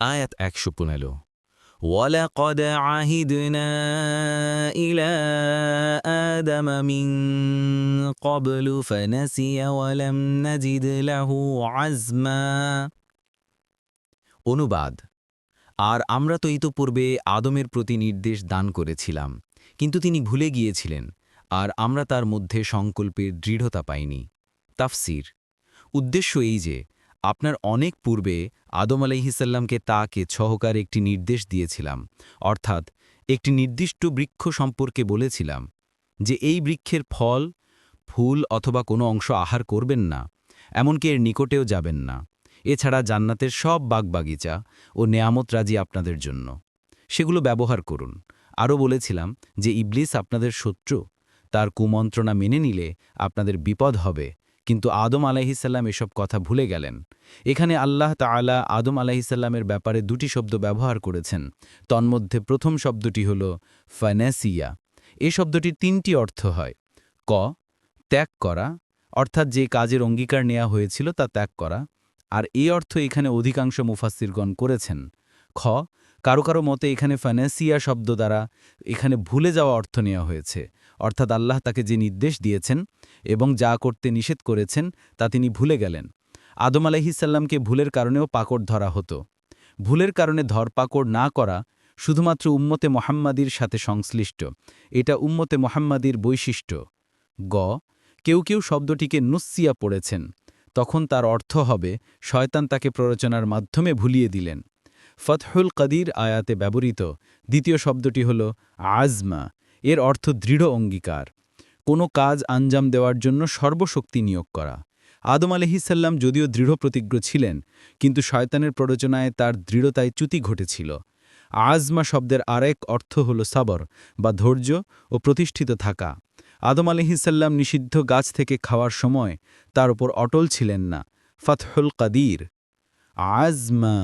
আয়াত একশো পনেরো ولقد عهدنا إلى آدم من قبل فنسي ولم نجد له عزما অনুবাদ আর আমরা তো ইতোপূর্বে আদমের প্রতি নির্দেশ দান করেছিলাম কিন্তু তিনি ভুলে গিয়েছিলেন আর আমরা তার মধ্যে সংকল্পের দৃঢ়তা পাইনি তাফসির উদ্দেশ্য এই যে আপনার অনেক পূর্বে আদম আলাইহিসাল্লামকে তাকে সহকার একটি নির্দেশ দিয়েছিলাম, অর্থাৎ একটি নির্দিষ্ট বৃক্ষ সম্পর্কে বলেছিলাম যে এই বৃক্ষের ফল, ফুল অথবা কোনো অংশ আহার করবেন না, এমনকি এর নিকটেও যাবেন না। এছাড়া জান্নাতের সব বাগবাগিচা ও নেয়ামত রাজি আপনাদের জন্য। সেগুলো ব্যবহার করুন। আরও বলেছিলাম যে ইবলিস আপনাদের শত্রু, তার কুমন্ত্রণা মেনে নিলে আপনাদের বিপদ হবে কিন্তু আদম আলাহিসাল্লাম এসব কথা ভুলে গেলেন। এখানে আল্লাহ তাআলা আদম আলাহিসাল্লামের ব্যাপারে দুটি শব্দ ব্যবহার করেছেন। তন্মধ্যে প্রথম শব্দটি হল ফানেসিয়া। এ শব্দটির তিনটি অর্থ হয়। ক, ত্যাগ করা, অর্থাৎ যে কাজের অঙ্গীকার নেওয়া হয়েছিল তা ত্যাগ করা। আর এই অর্থ এখানে অধিকাংশ মুফাসিরগণ করেছেন। খ কারও কারও মতে এখানে ফানেসিয়া শব্দ দ্বারা এখানে ভুলে যাওয়া অর্থ নেওয়া হয়েছে। অর্থাৎ আল্লাহ তাকে যে নির্দেশ দিয়েছেন এবং যা করতে নিষেধ করেছেন, তা তিনি ভুলে গেলেন। আদম আলাইহিসাল্লামকে ভুলের কারণেও পাকড় ধরা হতো। ভুলের কারণে ধরপাকড় না করা শুধুমাত্র উম্মতে মোহাম্মাদির সাথে সংশ্লিষ্ট। এটা উম্মতে মোহাম্মাদির বৈশিষ্ট্য। গ, কেউ কেউ শব্দটিকে নুসিয়া পড়েছেন। তখন তার অর্থ হবে, শয়তান তাকে প্ররোচনার মাধ্যমে ভুলিয়ে দিলেন। ফতহুল কদির আয়াতে ব্যবহৃত। দ্বিতীয় শব্দটি হল আজমা। এর অর্থ দৃঢ় অঙ্গীকার। কোনো কাজ আঞ্জাম দেওয়ার জন্য সর্বশক্তি নিয়োগ করা। আদম আলহিসাল্লাম যদিও দৃঢ় প্রতিজ্ঞ ছিলেন, কিন্তু শয়তানের প্ররোচনায় তার দৃঢ়তায় চ্যুতি ঘটেছিল। আজমা শব্দের আরেক অর্থ হল সাবর বা ধৈর্য ও প্রতিষ্ঠিত থাকা। আদম আলহিসাল্লাম নিষিদ্ধ গাছ থেকে খাওয়ার সময় তার উপর অটল ছিলেন না। ফাতহুল কাদির। আজমা।